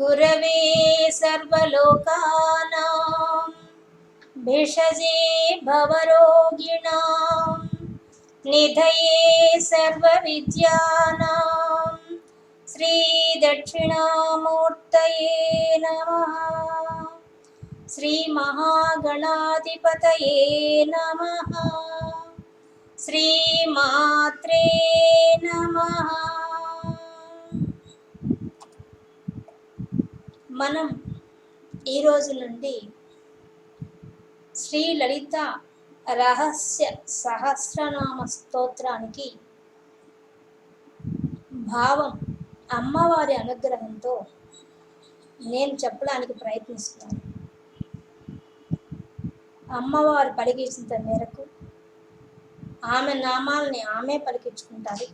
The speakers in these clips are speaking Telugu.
गुरवे सर्वलोकानां भिषजे भवरोगिणां निधये सर्वविद्यानां श्रीदक्षिणामूर्तये नमः श्रीमहागणाधिपतये नमः श्रीमात्रे नमः మనం ఈ రోజు నుండి శ్రీ లలిత రహస్య సహస్రనామ స్తోత్రానికి భావం అమ్మవారి అనుగ్రహంతో నేను చెప్పడానికి ప్రయత్నిస్తున్నాను. అమ్మవారు పలికించినంత మేరకు ఆమె నామాలని ఆమె పలికించుకుంటారు.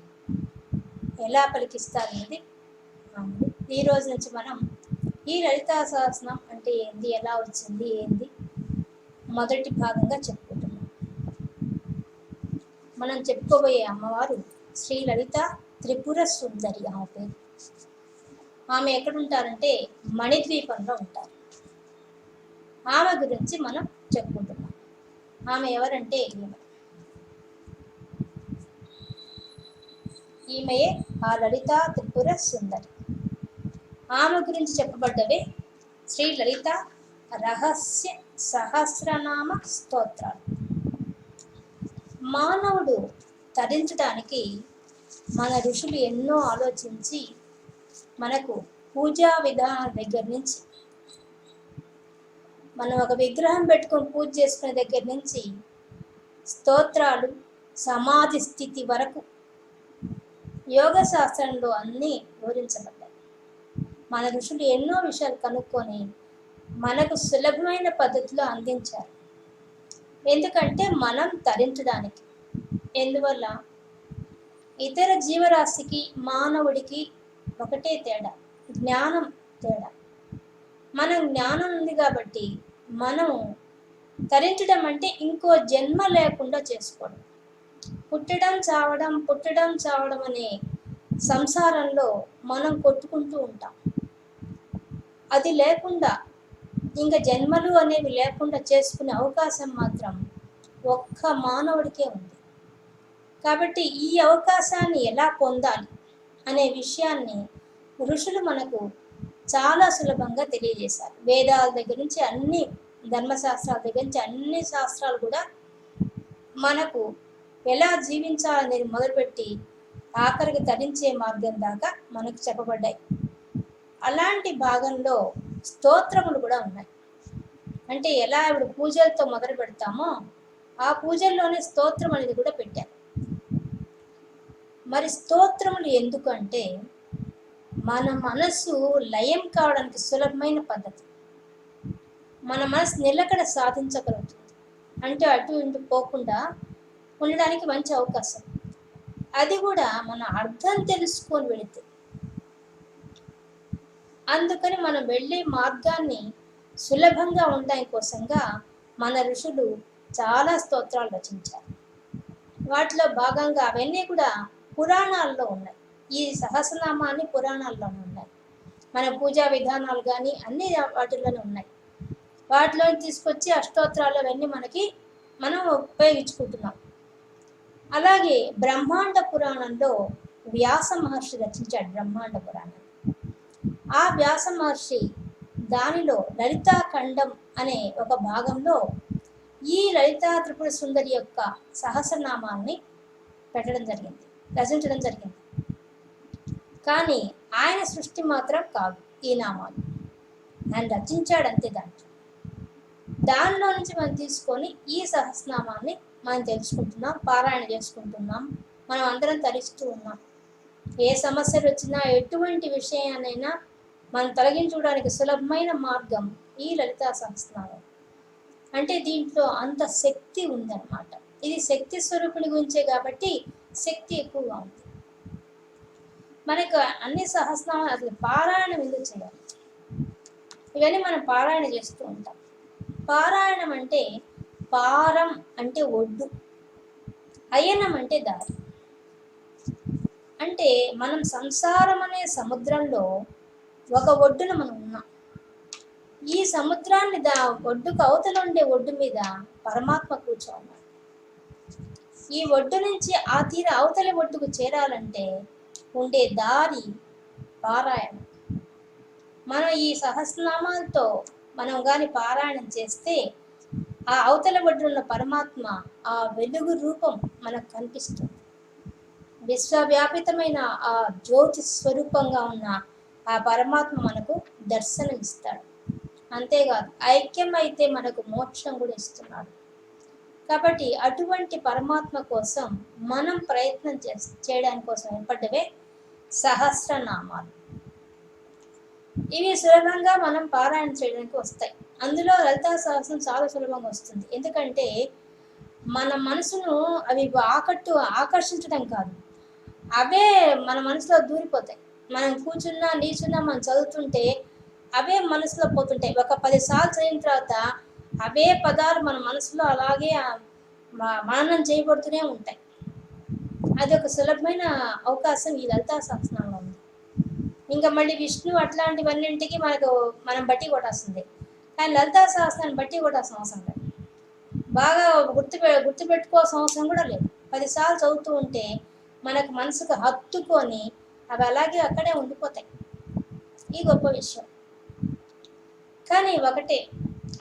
ఎలా పలికిస్తారు అనేది ఈ రోజు నుంచి మనం ఈ లలిత సహస్రం అంటే ఏంది? ఎలా వచ్చింది? ఏంది? మొదటి భాగంగా చెప్పుకుంటున్నాం. మనం చెప్పుకోబోయే అమ్మవారు శ్రీ లలిత త్రిపుర సుందరి ఆమె పేరు. ఆమె ఎక్కడుంటారంటే మణిద్వీపంలో ఉంటారు. ఆమె గురించి మనం చెప్పుకుంటున్నాం. ఆమె ఎవరంటే ఈమె? ఈమెయే ఆ లలిత త్రిపుర సుందరి. ఆమె గురించి చెప్పబడ్డవే. శ్రీ లలిత రహస్య సహస్రనామ స్తోత్రాలు. మానవుడు తరించడానికి మన ఋషులు ఎన్నో ఆలోచించి మనకు పూజా విధానాల దగ్గర నుంచి మనం ఒక విగ్రహం పెట్టుకొని పూజ చేసుకునే దగ్గర నుంచి స్తోత్రాలు సమాధి స్థితి వరకు యోగ శాస్త్రంలో అన్నీ వివరించబడ్డాయి. మన ఋషులు ఎన్నో విషయాలు కనుక్కొని మనకు సులభమైన పద్ధతిలో అందించారు. ఎందుకంటే మనం తరించడానికి. ఎందువల్ల? ఇతర జీవరాశికి మానవుడికి ఒకటే తేడా జ్ఞానం తేడా. మనం జ్ఞానం ఉంది కాబట్టి మనం తరించడం అంటే ఇంకో జన్మ లేకుండా చేసుకోవడం. పుట్టడం చావడం పుట్టడం చావడం అనే సంసారంలో మనం కొట్టుకుంటూ ఉంటాం. అది లేకుండా ఇంకా జన్మలు అనేవి లేకుండా చేసుకునే అవకాశం మాత్రం ఒక్క మానవుడికే ఉంది. కాబట్టి ఈ అవకాశాన్ని ఎలా పొందాలి అనే విషయాన్ని ఋషులు మనకు చాలా సులభంగా తెలియజేశారు. వేదాల దగ్గర నుంచి అన్ని ధర్మశాస్త్రాల దగ్గర నుంచి అన్ని శాస్త్రాలు కూడా మనకు ఎలా జీవించాలనేది మొదలుపెట్టి ఆఖరికి తరించే మార్గం దాకా మనకు చెప్పబడ్డాయి. అలాంటి భాగంలో స్తోత్రములు కూడా ఉన్నాయి. అంటే ఎలా ఇప్పుడు పూజలతో మొదలు పెడతామో ఆ పూజల్లోనే స్తోత్రం అనేది కూడా పెట్టారు. మరి స్తోత్రములు ఎందుకంటే మన మనసు లయం కావడానికి సులభమైన పద్ధతి. మన మనసు నిలకడ సాధించగలుగుతుంది. అంటే అటు ఇటు పోకుండా ఉండడానికి మంచి అవకాశం. అది కూడా మన అర్థం తెలుసుకొని వెళితే అందుకని మనం వెళ్ళే మార్గాన్ని సులభంగా ఉండడానికి కోసంగా మన ఋషులు చాలా స్తోత్రాలు రచించారు. వాటిలో భాగంగా అవన్నీ కూడా పురాణాల్లో ఉన్నాయి. ఈ సహస్రనామాన్ని పురాణాల్లోనే ఉన్నాయి. మన పూజా విధానాలు కానీ అన్ని వాటిల్లోనే ఉన్నాయి. వాటిలో తీసుకొచ్చి అష్టోత్తరాలు అవన్నీ మనకి మనం ఉపయోగించుకుంటున్నాం. అలాగే బ్రహ్మాండ పురాణంలో వ్యాస మహర్షి రచించాడు బ్రహ్మాండ పురాణం. ఆ వ్యాస మహర్షి దానిలో లలితాఖండం అనే ఒక భాగంలో ఈ లలితా త్రిపుర సుందరి యొక్క సహస్రనామాన్ని పెట్టడం జరిగింది రచించడం జరిగింది. కానీ ఆయన సృష్టి మాత్రం కాదు ఈ నామాలు. ఆయన రచించాడు అంతే దాంట్లో. దానిలో నుంచి మనం తీసుకొని ఈ సహస్రనామాన్ని మనం తెలుసుకుంటున్నాం పారాయణ చేసుకుంటున్నాం మనం అందరం తరిస్తూ ఉన్నాం. ఏ సమస్యలు వచ్చినా ఎటువంటి విషయాన్నైనా మనం తొలగించుకోవడానికి సులభమైన మార్గం ఈ లలితా సహస్రనామం. అంటే దీంట్లో అంత శక్తి ఉందన్నమాట. ఇది శక్తి స్వరూపుని గురించే కాబట్టి శక్తి ఎక్కువగా ఉంది. మనకు అన్ని సహస్రనామాలు అసలు పారాయణం ఎందుకు చేయాలి? ఇవన్నీ మనం పారాయణ చేస్తూ ఉంటాం. పారాయణం అంటే పారం అంటే ఒడ్డు అయనం అంటే దారి. అంటే మనం సంసారం అనే సముద్రంలో ఒక ఒడ్డున మనం ఉన్నాం. ఈ సముద్రాన్ని దా ఒడ్డుకు అవతల ఉండే ఒడ్డు మీద పరమాత్మ కూర్చోన్నాడు ఈ ఒడ్డు నుంచి ఆ తీర అవతలి ఒడ్డుకు చేరాలంటే ఉండే దారి పారాయణం. మనం ఈ సహస్రనామాలతో మనం కానీ పారాయణం చేస్తే ఆ అవతల ఒడ్డున్న పరమాత్మ ఆ వెలుగు రూపం మనకు కనిపిస్తుంది. విశ్వవ్యాపితమైన ఆ జ్యోతి స్వరూపంగా ఉన్న ఆ పరమాత్మ మనకు దర్శనం ఇస్తాడు అంతేకాదు ఐక్యం అయితే మనకు మోక్షం కూడా ఇస్తున్నాడు. కాబట్టి అటువంటి పరమాత్మ కోసం మనం ప్రయత్నం చే చేయడానికి కోసం ఏర్పడ్డవే సహస్రనామాలు. ఇవి సులభంగా మనం పారాయణ చేయడానికి వస్తాయి. అందులో లలితా సహస్రం చాలా సులభంగా వస్తుంది. ఎందుకంటే మన మనసును అవి ఆకట్టు ఆకర్షించడం కాదు. అవే మన మనసులో దూరిపోతాయి. మనం కూర్చున్నా నీచున్నా మనం చదువుతుంటే అవే మనసులో పోతుంటాయి. ఒక పది సార్లు చదివిన తర్వాత అవే పదాలు మన మనసులో అలాగే మననం చేయబడుతూనే ఉంటాయి. అది ఒక సులభమైన అవకాశం ఈ లలితా సహస్రంలో ఉంది. ఇంకా మళ్ళీ విష్ణు అట్లాంటివన్నింటికి మనకు మనం బట్టి కొట్టేస్తుంది. కానీ లలితా సహస్రాన్ని బట్టి కొట్టాల్సిన అవసరం లేదు. బాగా గుర్తు గుర్తుపెట్టుకోవాల్సిన అవసరం కూడా లేదు. పదిసార్లు చదువుతూ ఉంటే మనకు మనసుకు హత్తుకొని అవి అలాగే అక్కడే ఉండిపోతాయి. ఈ గొప్ప విషయం. కానీ ఒకటే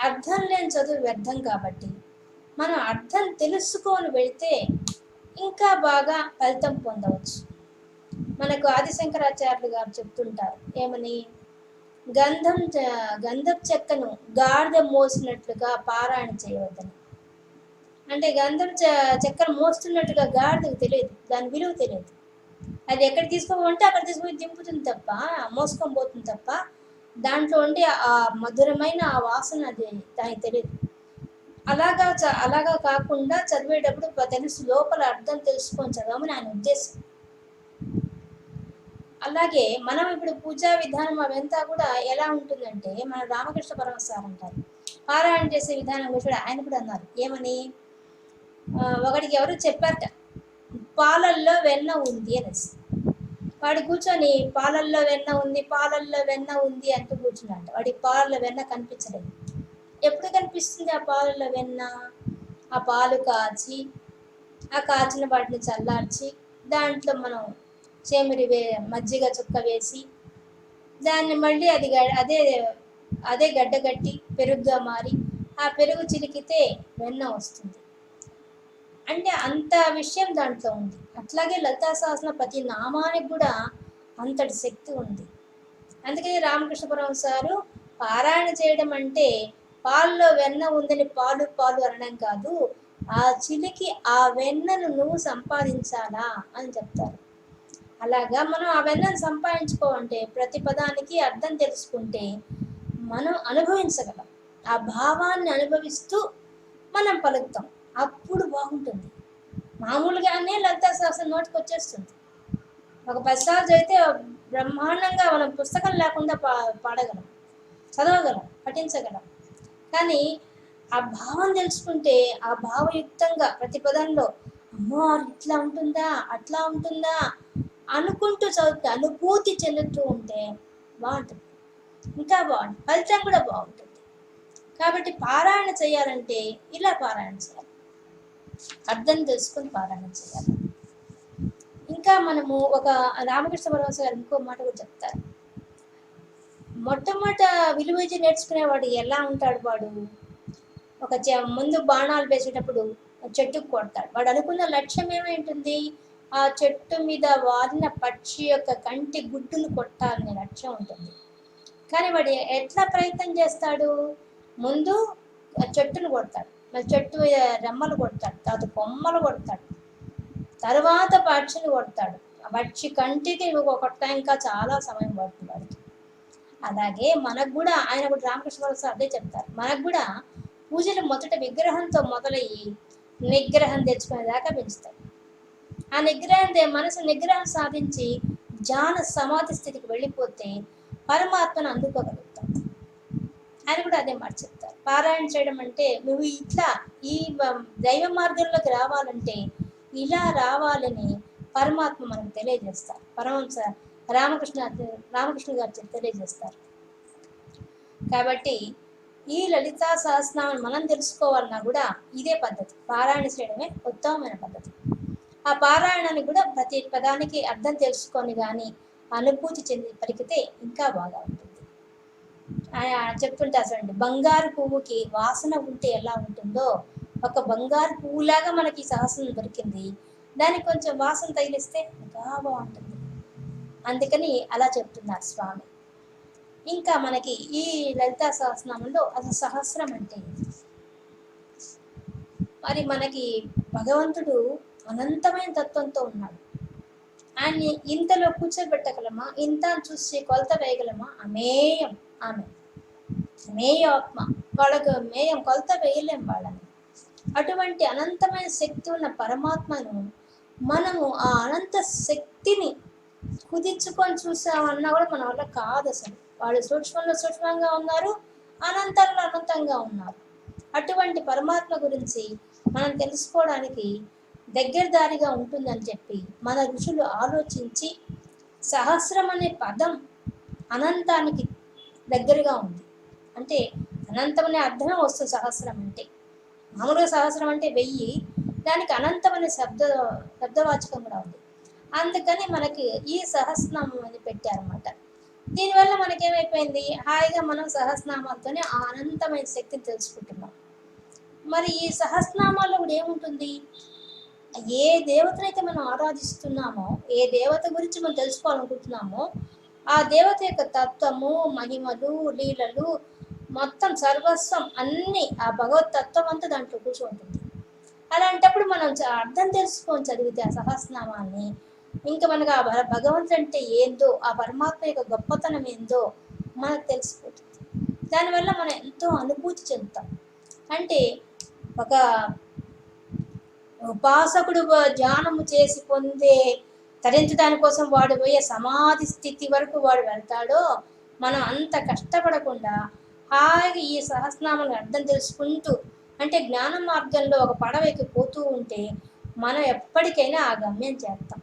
అర్థం లేని చదువు వ్యర్థం కాబట్టి మనం అర్థం తెలుసుకొని వెళితే ఇంకా బాగా ఫలితం పొందవచ్చు. మనకు ఆదిశంకరాచార్యులు గారు చెప్తుంటారు ఏమని? గంధం గంధం గంధపు చెక్కను గాడిద మోసినట్లుగా పారాయణ చేయవద్దని. అంటే గంధం చ- చెక్కను మోస్తున్నట్టుగా గాడిదకు తెలియదు దాని విలువ తెలియదు. అది ఎక్కడ తీసుకోమంటే అక్కడ తీసుకొని దింపుతుంది తప్ప మోసుకొని పోతుంది తప్ప. దాంట్లో ఉండే ఆ మధురమైన ఆ వాసన అది దానికి తెలియదు. అలాగా చ- అలాగా కాకుండా చదివేటప్పుడు తెలుసు లోపల అర్థం తెలుసుకొని చదవమని ఆయన ఉద్దేశం. అలాగే మనం ఇప్పుడు పూజా విధానం అవంతా కూడా ఎలా ఉంటుందంటే మన రామకృష్ణ పరమహంస అంటారు. పారాయణ చేసే విధానం కూడా ఆయన కూడా అన్నారు. ఏమని? ఒకడికి ఎవరు చెప్పారట. పాలల్లో వెన్న ఉంది అనేసి వాడు కూర్చొని పాలల్లో వెన్న ఉంది పాలల్లో వెన్న ఉంది అంటూ కూర్చున్నాడు. వాడికి పాలల్లో వెన్న కనిపించలేదు. ఎప్పుడు కనిపిస్తుంది ఆ పాలల్లో వెన్న? ఆ పాలు కాచి ఆ కాచిన వాటిని చల్లార్చి దాంట్లో మనం చేమిరి వే మజ్జిగ చుక్క వేసి దాన్ని మళ్ళీ అది గ- అదే అదే గడ్డగట్టి పెరుగుగా మారి ఆ పెరుగు చిలికితే వెన్న వస్తుంది. అంటే అంత విషయం దాంట్లో ఉంది. అట్లాగే లలితా సహస్ర ప్రతి నామానికి కూడా అంతటి శక్తి ఉంది. అందుకని రామకృష్ణ పరమహంస సారు పారాయణ చేయడం అంటే పాల్లో వెన్న ఉందని పాలు పాలు అనడం కాదు ఆ చిలికి ఆ వెన్నను నువ్వు సంపాదించాలా అని చెప్తారు. అలాగా మనం ఆ వెన్నను సంపాదించుకోవంటే ప్రతి పదానికి అర్థం తెలుసుకుంటే మనం అనుభవించగలం. ఆ భావాన్ని అనుభవిస్తూ మనం పలుకుతాం. అప్పుడు బాగుంటుంది. మామూలుగానే లలితా శాస్త్రం నోటికి వచ్చేస్తుంది. ఒక పది సార్లు అయితే బ్రహ్మాండంగా మనం పుస్తకం లేకుండా పా పాడగలం చదవగలం పఠించగలం. కానీ ఆ భావం తెలుసుకుంటే ఆ భావయుక్తంగా ప్రతి పదంలో అమ్మో ఇట్లా ఉంటుందా? అట్లా ఉంటుందా? అనుకుంటూ చదువుతూ అనుభూతి చెందుతూ ఉంటే బాగుంటుంది. ఇంకా బాగుంటుంది. ఫలితం కూడా బాగుంటుంది. కాబట్టి పారాయణ చేయాలంటే ఇలా పారాయణ చేయాలి. అర్థం తెలుసుకొని పారాయణ చేయాలి. ఇంకా మనము ఒక రామకృష్ణ పరమహంస గారు ఇంకో మాట కూడా చెప్తారు. మొట్టమొదట విలువైజీ నేర్చుకునేవాడు ఎలా ఉంటాడు వాడు? ఒక ముందు బాణాలు వేసేటప్పుడు చెట్టుకు కొడతాడు. వాడు అనుకున్న లక్ష్యం ఏమైంటుంది? ఆ చెట్టు మీద వాలిన పక్షి యొక్క కంటి గుడ్డును కొట్టాలనే లక్ష్యం ఉంటుంది. కానీ వాడు ఎట్లా ప్రయత్నం చేస్తాడు? ముందు ఆ చెట్టును కొడతాడు. చెట్టు రెమ్మలు కొడతాడు తర్వాత కొమ్మలు కొడతాడు. తర్వాత పక్షిని కొడతాడు. పక్షి కంటికి కొట్టడం ఇంకా చాలా సమయం పడుతుంది వాడికి. అలాగే మనకు కూడా ఆయన కూడా రామకృష్ణ పరమహంస అదే చెప్తారు. మనకు కూడా పూజలు మొదట విగ్రహంతో మొదలయ్యి నిగ్రహం తెచ్చుకునేదాకా పెంచుతాయి ఆ నిగ్రహం దే- మనసు నిగ్రహం సాధించి ధ్యాన సమాధి స్థితికి వెళ్ళిపోతే పరమాత్మను అందుకోగలుగుతాం. ఆయన కూడా అదే మాట చెప్తారు. పారాయణ చేయడం అంటే నువ్వు ఇట్లా ఈ దైవ మార్గంలోకి రావాలంటే ఇలా రావాలని పరమాత్మ మనకు తెలియజేస్తారు. పరమహంస రామకృష్ణ రామకృష్ణ గారు తెలియజేస్తారు. కాబట్టి ఈ లలితా సహస్రనామం మనం తెలుసుకోవాలన్నా కూడా ఇదే పద్ధతి. పారాయణ చేయడమే ఉత్తమమైన పద్ధతి. ఆ పారాయణాన్ని కూడా ప్రతి పదానికి అర్థం తెలుసుకొని కానీ అనుభూతి చెంది పలికితే ఇంకా బాగా ఉంటుంది. ఆయన చెప్తుంటారు చూడండి. బంగారు పువ్వుకి వాసన ఉంటే ఎలా ఉంటుందో ఒక బంగారు పువ్వులాగా మనకి ఈ దొరికింది. దానికి కొంచెం వాసన తగిలిస్తే ఇంకా బాగుంటుంది. అందుకని అలా చెప్తున్నారు స్వామి. ఇంకా మనకి ఈ లలితా సహస్రనామంలో అసలు సహస్రం అంటే మరి మనకి భగవంతుడు అనంతమైన తత్వంతో ఉన్నాడు. ఆయన్ని ఇంతలో కూర్చోబెట్టగలమా? ఇంత చూసి కొలత వేయగలమా? అమేయం. ఆమె మేయాత్మ వాళ్ళకు మేయం కొలత వేయలేం వాళ్ళని. అటువంటి అనంతమైన శక్తి ఉన్న పరమాత్మను మనము ఆ అనంత శక్తిని కుదించుకొని చూసామన్నా కూడా మన వల్ల కాదు అసలు. వాళ్ళు సూక్ష్మంలో సూక్ష్మంగా ఉన్నారు అనంతంలో అనంతంగా ఉన్నారు. అటువంటి పరమాత్మ గురించి మనం తెలుసుకోవడానికి దగ్గర దారిగా ఉంటుందని చెప్పి మన ఋషులు ఆలోచించి సహస్రం అనే పదం అనంతానికి దగ్గరగా ఉంది. అంటే అనంతం అర్థం వస్తుంది సహస్రం అంటే. మామూలుగా సహస్రం అంటే వెయ్యి దానికి అనంతం శబ్ద శబ్దవాచకం కూడా ఉంది. అందుకని మనకి ఈ సహస్రనామం అని పెట్టారన్నమాట. దీనివల్ల మనకేమైపోయింది? హాయిగా మనం సహస్రనామాలతోనే ఆ అనంతమైన శక్తిని తెలుసుకుంటున్నాం. మరి ఈ సహస్రనామాల్లో కూడా ఏముంటుంది? ఏ దేవతనైతే మనం ఆరాధిస్తున్నామో ఏ దేవత గురించి మనం తెలుసుకోవాలనుకుంటున్నామో ఆ దేవత యొక్క తత్వము మహిమలు లీలలు మొత్తం సర్వస్వం అన్ని ఆ భగవత్ తత్వం అంతా దాంట్లో కూర్చుంటుంది అలాంటప్పుడు మనం అర్థం తెలుసుకొని చదివితే ఆ సహస్రనామాన్ని ఇంకా మనకు ఆ భ- భగవంతుడు అంటే ఏందో ఆ పరమాత్మ యొక్క గొప్పతనం ఏందో మనకు తెలిసిపోతుంది. దానివల్ల మనం ఎంతో అనుభూతి చెందుతాం. అంటే ఒక ఉపాసకుడు ధ్యానము చేసి పొందే తరించి దానికోసం వాడు పోయే సమాధి స్థితి వరకు వాడు వెళ్తాడో మనం అంత కష్టపడకుండా హాయిగా ఈ సహస్రనామాలను అర్థం తెలుసుకుంటూ అంటే జ్ఞాన మార్గంలో ఒక పడవకి పోతూ ఉంటే మనం ఎప్పటికైనా ఆ గమ్యం చేస్తాం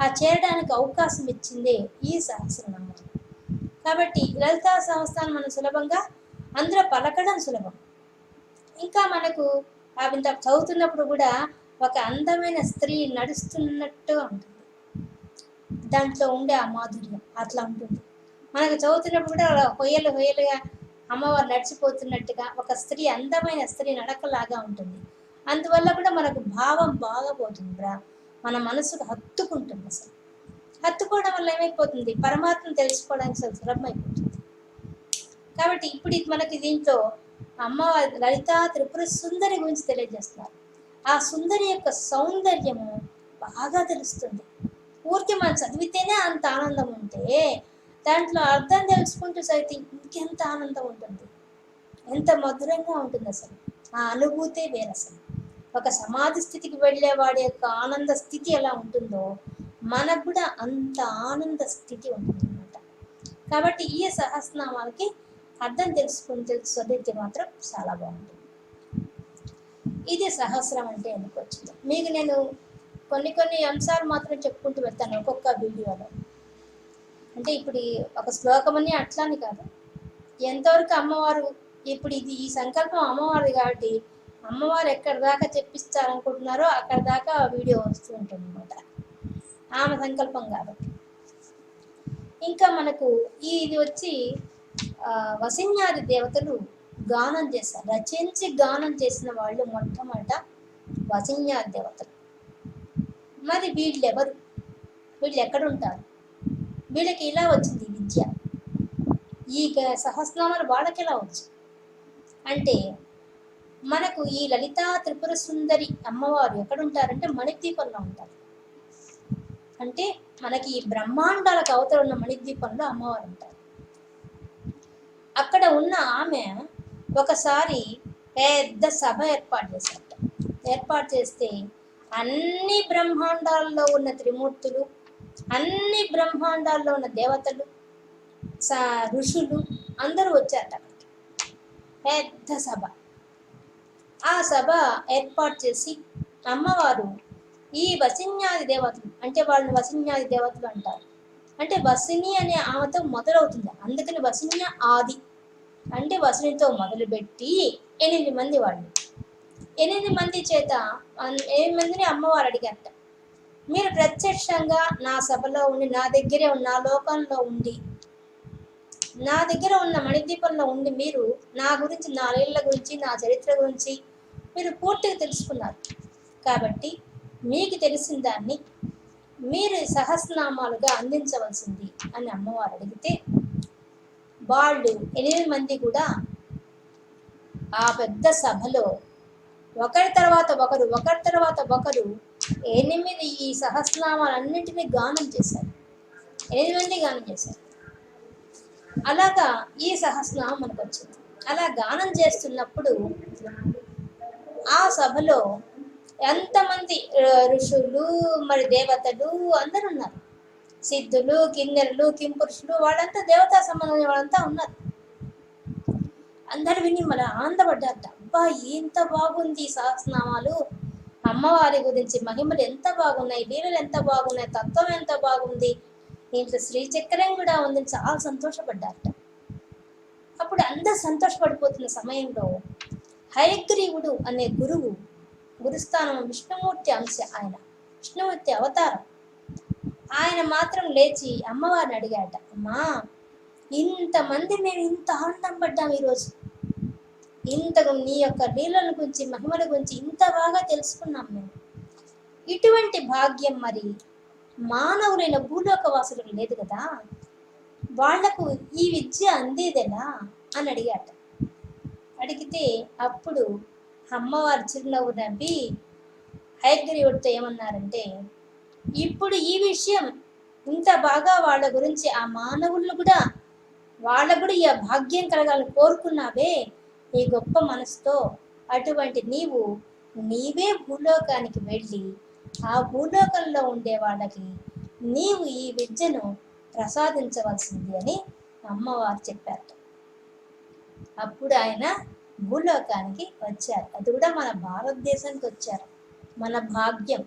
ఆ చేరడానికి అవకాశం ఇచ్చిందే ఈ సహస్రనామం. కాబట్టి లలితా సహస్రాన్ని మనం సులభంగా అందులో పలకడం సులభం. ఇంకా మనకు అవి ఇంత చదువుతున్నప్పుడు కూడా ఒక అందమైన స్త్రీ నడుస్తున్నట్టు ఉంటుంది. దాంట్లో ఉండే ఆ మాధుర్యం అట్లా ఉంటుంది. మనకు చదువుతున్నప్పుడు కూడా అలా హొయ్యలు హొయ్యలుగా అమ్మవారు నడిచిపోతున్నట్టుగా ఒక స్త్రీ అందమైన స్త్రీ నడకలాగా ఉంటుంది. అందువల్ల కూడా మనకు భావం బాగా పోతుంది రా. మన మనసుకు హత్తుకుంటుంది అసలు. హత్తుకోవడం వల్ల ఏమైపోతుంది? పరమాత్మను తెలుసుకోవడానికి అసలు సులభమైపోతుంది కాబట్టి ఇప్పుడు ఇది మనకి దీంట్లో అమ్మవారి లలిత త్రిపుర సుందరి గురించి తెలియజేస్తున్నారు. ఆ సుందరి యొక్క సౌందర్యము బాగా తెలుస్తుంది. ఊరికి మనం చదివితేనే అంత ఆనందం ఉంటే దాంట్లో అర్థం తెలుసుకుంటూ చదివితే ఇంకెంత ఆనందం ఉంటుంది. ఎంత మధురంగా ఉంటుంది అసలు. ఆ అనుభూతే వేరు అసలు. ఒక సమాధి స్థితికి వెళ్ళే వాడి యొక్క ఆనంద స్థితి ఎలా ఉంటుందో మనకు కూడా అంత ఆనంద స్థితి ఉంటుంది అనమాట కాబట్టి ఈ సహస్రనామాలకి అర్థం తెలుసుకుని తెలుసు చదివితే మాత్రం చాలా బాగుంటుంది. ఇది సహస్రం అంటే ఎందుకు వచ్చింది? మీకు నేను కొన్ని కొన్ని అంశాలు మాత్రం చెప్పుకుంటూ వెళ్తాను ఒక్కొక్క వీడియోలో. అంటే ఇప్పుడు ఒక శ్లోకం అని అట్లాని కాదు. ఎంతవరకు అమ్మవారు ఇప్పుడు ఇది ఈ సంకల్పం అమ్మవారిది కాబట్టి అమ్మవారు ఎక్కడి దాకా చెప్పిస్తారనుకుంటున్నారో అక్కడ దాకా వీడియో వస్తూ ఉంటుంది అనమాట ఆమె సంకల్పం కాబట్టి ఇంకా మనకు ఈ ఇది వచ్చి వసిన్యాది దేవతలు గానం చేస్తారు. రచించి గానం చేసిన వాళ్ళు మొట్టమొదట వసిన్యాది దేవతలు. మరి వీళ్ళు ఎవరు వీళ్ళు ఎక్కడ ఉంటారు వీళ్ళకి ఇలా వచ్చింది విద్య. ఈ సహస్రనామాలు వాళ్ళకి ఎలా వచ్చు? అంటే మనకు ఈ లలితా త్రిపుర సుందరి అమ్మవారు ఎక్కడ ఉంటారంటే మణిద్వీపంలో ఉంటారు. అంటే మనకి ఈ బ్రహ్మాండాలకు అవతల ఉన్న మణిద్వీపంలో అమ్మవారు ఉంటారు. అక్కడ ఉన్న ఆమె ఒకసారి పెద్ద సభ ఏర్పాటు చేశారు ఏర్పాటు చేస్తే అన్ని బ్రహ్మాండాల్లో ఉన్న త్రిమూర్తులు అన్ని బ్రహ్మాండాల్లో ఉన్న దేవతలు స- ఋషులు అందరూ వచ్చారట అక్కడికి. పెద్ద సభ. ఆ సభ ఏర్పాటు చేసి అమ్మవారు ఈ వసిన్యాది దేవతలు అంటే వాళ్ళని వసిన్యాది దేవతలు అంటారు. అంటే వసిని అనే ఆమెతో మొదలవుతుంది. అందుకని వసిన్య ఆది. అంటే వసునితో మొదలుపెట్టి ఎనిమిది మంది వాళ్ళు. ఎనిమిది మంది చేత ఎనిమిది మందిని అమ్మవారు అడిగారట. మీరు ప్రత్యక్షంగా నా సభలో ఉండి నా దగ్గరే ఉన్న నా లోకంలో ఉండి నా దగ్గర ఉన్న మణిదీపంలో ఉండి మీరు నా గురించి నా లీల గురించి నా చరిత్ర గురించి మీరు పూర్తిగా తెలుసుకున్నారు. కాబట్టి మీకు తెలిసిన దాన్ని మీరు సహస్రనామాలుగా అందించవలసింది అని అమ్మవారు అడిగితే వాళ్ళు ఎనిమిది మంది కూడా ఆ పెద్ద సభలో ఒకరి తర్వాత ఒకరు ఒకరి తర్వాత ఒకరు ఎనిమిది ఈ సహస్రనామాలన్నింటినీ గానం చేశారు. ఎనిమిది మంది గానం చేశారు. అలాగా ఈ సహస్రనామం మనకు వచ్చింది అలా గానం చేస్తున్నప్పుడు ఆ సభలో ఎంతమంది ఋషులు మరి దేవతలు అందరూ ఉన్నారు. సిద్ధులు కిన్నెరలు కింపురుషులు వాళ్ళంతా దేవతా సంబంధమైన వాళ్ళంతా ఉన్నారు. అందరు విని మన ఆనందపడ్డారట. అబ్బా ఎంత బాగుంది సహస్రనామాలు. అమ్మవారి గురించి మహిమలు ఎంత బాగున్నాయి లీలలు ఎంత బాగున్నాయి తత్వం ఎంత బాగుంది. దీంట్లో శ్రీచక్రం కూడా ఉందని చాలా సంతోషపడ్డారట. అప్పుడు అందరు సంతోషపడిపోతున్న సమయంలో హయగ్రీవుడు అనే గురువు గురుస్థానం విష్ణుమూర్తి అంశ ఆయన విష్ణుమూర్తి అవతారం. ఆయన మాత్రం లేచి అమ్మవారిని అడిగాట అమ్మా ఇంతమంది మేము ఇంత ఆనందం పడ్డాం ఈరోజు. ఇంతకు నీ యొక్క లీలల గురించి మహిమల గురించి ఇంత బాగా తెలుసుకున్నాం మేము. ఇటువంటి భాగ్యం మరి మానవులైన భూలోక వాసులకు లేదు కదా? వాళ్ళకు ఈ విద్య అందేదెలా అని అడిగాట. అడిగితే అప్పుడు అమ్మవారు చిరునవ్వు నవ్వి హయగ్రీవుడితో ఏమన్నారంటే ఇప్పుడు ఈ విషయం ఇంత బాగా వాళ్ళ గురించి ఆ మానవుళ్ళు కూడా వాళ్ళకు కూడా ఈ భాగ్యం కలగాలని కోరుకున్నావే. ఈ గొప్ప మనసుతో అటువంటి నీవు నీవే భూలోకానికి వెళ్ళి ఆ భూలోకంలో ఉండే వాళ్ళకి నీవు ఈ విద్యను ప్రసాదించవలసింది అని అమ్మవారు చెప్పారు. అప్పుడు ఆయన భూలోకానికి వచ్చారు. అది కూడా మన భారతదేశానికి వచ్చారు. మన భాగ్యం.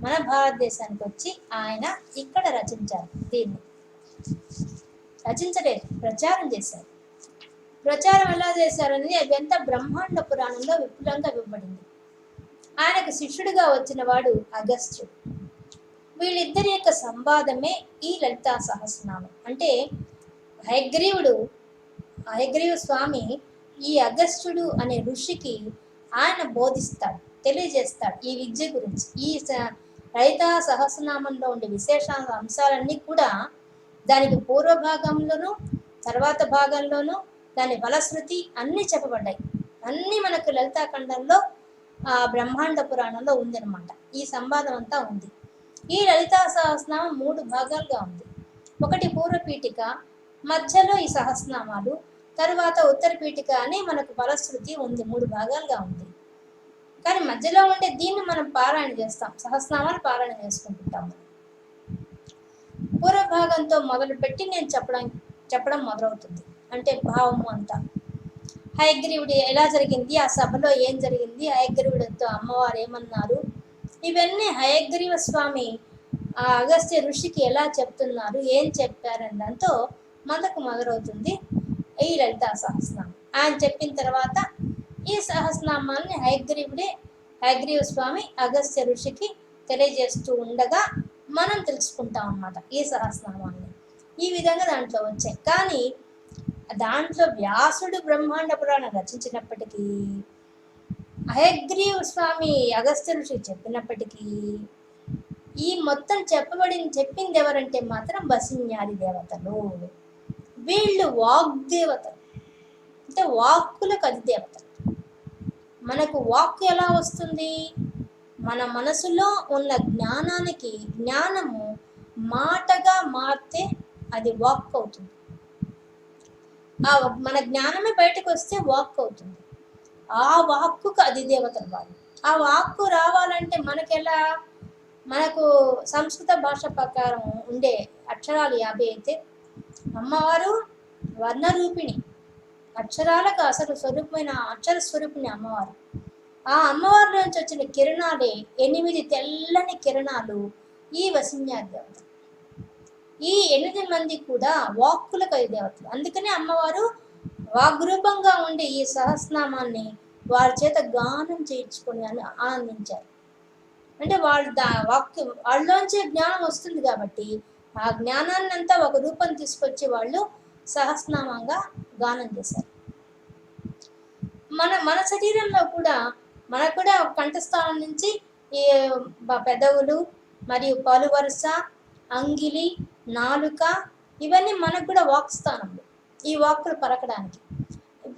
మన భారతదేశానికి వచ్చి ఆయన ఇక్కడ రచించారు. దీన్ని రచించలేదు ప్రచారం చేశారు. ప్రచారం ఎలా చేశారనేది అదంతా బ్రహ్మాండ పురాణంలో విపులంగా ఇవ్వబడింది. ఆయనకు శిష్యుడిగా వచ్చిన వాడు అగస్త్యుడు. వీళ్ళిద్దరి యొక్క సంవాదమే ఈ లలితా సహస్రనామం. అంటే హయగ్రీవుడు హయగ్రీవ స్వామి ఈ అగస్త్యుడు అనే ఋషికి ఆయన బోధిస్తాడు తెలియజేస్తాడు ఈ విద్య గురించి. ఈ స- లలితా సహస్రనామంలో ఉండే విశేష అంశాలన్నీ కూడా దానికి పూర్వ భాగంలోనూ తర్వాత భాగంలోనూ దాని ఫలశ్రుతి అన్నీ చెప్పబడ్డాయి అన్నీ మనకు లలితాఖండంలో ఆ బ్రహ్మాండ పురాణంలో ఉందన్నమాట. ఈ సంవాదం అంతా ఉంది. ఈ లలితా సహస్రనామం మూడు భాగాలుగా ఉంది. ఒకటి పూర్వపీఠిక మధ్యలో ఈ సహస్రనామాలు తరువాత ఉత్తర పీఠిక అని మనకు ఫలశ్రుతి ఉంది మూడు భాగాలుగా ఉంది. కానీ మధ్యలో ఉండే దీన్ని మనం పారాయణ చేస్తాం సహస్రనామాలు పారాయణ చేసుకుంటుంటాము. పూర్వ భాగంతో మొదలుపెట్టి నేను చెప్పడం చెప్పడం మొదలవుతుంది. అంటే భావము అంతా. హయగ్రీవుడు ఎలా జరిగింది? ఆ సభలో ఏం జరిగింది? హయగ్రీవుడితో అమ్మవారు ఏమన్నారు? ఇవన్నీ హయగ్రీవ స్వామి ఆ అగస్త్య ఋషికి ఎలా చెప్తున్నారు? ఏం చెప్పారని దాంతో మొదలవుతుంది ఈ లలిత సహస్రనామం. ఆయన చెప్పిన తర్వాత ఈ సహస్రనామాన్ని హయగ్రీవుడే హయగ్రీవ స్వామి అగస్త్య ఋషికి తెలియజేస్తూ ఉండగా మనం తెలుసుకుంటాం అన్నమాట ఈ సహస్రనామాన్ని. ఈ విధంగా దాంట్లో వచ్చాయి. కానీ దాంట్లో వ్యాసుడు బ్రహ్మాండ పురాణం రచించినప్పటికీ హయగ్రీవ స్వామి అగస్త్య ఋషి చెప్పినప్పటికీ ఈ మొత్తం చెప్పబడి చెప్పింది ఎవరంటే మాత్రం బసిన్యాది దేవతలు. వీళ్ళు వాక్ దేవతలు. అంటే వాక్కులకు అధిదేవతలు. మనకు వాక్ ఎలా వస్తుంది? మన మనసులో ఉన్న జ్ఞానానికి జ్ఞానము మాటగా మారితే అది వాక్ అవుతుంది. మన జ్ఞానమే బయటకు వస్తే వాక్ అవుతుంది. ఆ వాక్కుకు అది దేవతలు వాళ్ళు ఆ వాక్కు రావాలంటే మనకెలా? మనకు సంస్కృత భాష ప్రకారం ఉండే అక్షరాలు యాభై అయితే అమ్మవారు వర్ణరూపిణి అక్షరాలకు అసలు స్వరూపమైన అక్షర స్వరూపిణి అమ్మవారు. ఆ అమ్మవారి నుంచి వచ్చిన కిరణాలే ఎనిమిది తెల్లని కిరణాలు ఈ వసిన్యాది దేవత ఈ ఎనిమిది మంది కూడా వాక్కులకు దేవతలు అందుకనే అమ్మవారు వాగ్రూపంగా ఉండే ఈ సహస్రనామాన్ని వారి చేత గానం చేయించుకొని అని ఆనందించారు. అంటే వాళ్ళు దా వాక్యం వాళ్ళలోంచే జ్ఞానం వస్తుంది కాబట్టి ఆ జ్ఞానాన్ని అంతా ఒక రూపం తీసుకొచ్చి వాళ్ళు సహస్రనామంగా గానం చేశారు. మన మన శరీరంలో కూడా మనకు కూడా కంఠస్థానం నుంచి ఈ పెదవులు మరియు పలు వరుస అంగిలి నాలుక ఇవన్నీ మనకు కూడా వాక్ స్థానం ఈ వాక్కులు పరకడానికి.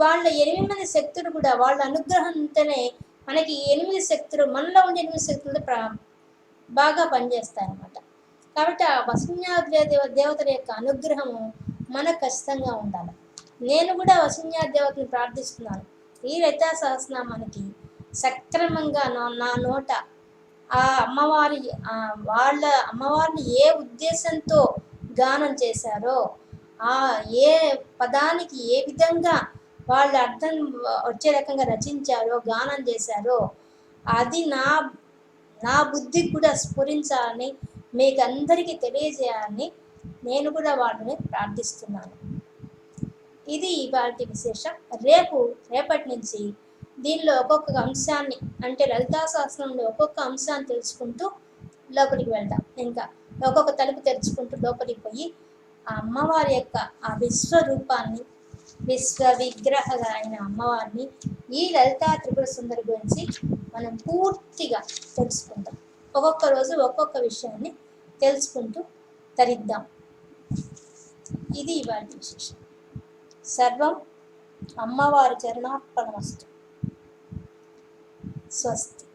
వాళ్ళ ఎనిమిది మంది శక్తులు కూడా వాళ్ళ అనుగ్రహం ఉంటేనే మనకి ఎనిమిది శక్తులు మనలో ఉండే ఎనిమిది శక్తులు ప్ర బాగా పనిచేస్తాయన్నమాట. కాబట్టి ఆ వసున్యాద్రి దేవ దేవతల యొక్క అనుగ్రహము మనకు ఖచ్చితంగా ఉండాలి. నేను కూడా వసున్యా దేవతని ప్రార్థిస్తున్నాను. ఈ లలితా సహస్రనామానికి సక్రమంగా నా నా నోట ఆ అమ్మవారి వాళ్ళ అమ్మవారిని ఏ ఉద్దేశంతో గానం చేశారో ఆ ఏ పదానికి ఏ విధంగా వాళ్ళు అర్థం వచ్చే రకంగా రచించారో గానం చేశారో అది నా నా బుద్ధికి కూడా స్ఫురించాలని మీకు అందరికీ తెలియజేయాలని నేను కూడా వాళ్ళని ప్రార్థిస్తున్నాను. ఇది ఇవాళ విశేషం. రేపు రేపటి నుంచి దీనిలో ఒక్కొక్క అంశాన్ని అంటే లలితా శాస్త్రంలో ఒక్కొక్క అంశాన్ని తెలుసుకుంటూ లోపలికి వెళ్దాం. ఇంకా ఒక్కొక్క తలుపు తెరుచుకుంటూ లోపలికి పోయి ఆ అమ్మవారి యొక్క ఆ విశ్వరూపాన్ని విశ్వ విగ్రహ అయిన అమ్మవారిని ఈ లలితా త్రిపుర సుందరి గురించి మనం పూర్తిగా తెలుసుకుందాం. ఒక్కొక్క రోజు ఒక్కొక్క విషయాన్ని తెలుసుకుంటూ తరిద్దాం. ఇది ఇవాళ విశేషం. సర్వం అమ్మవారి చరణార్పణమస్తు. स्वस्थ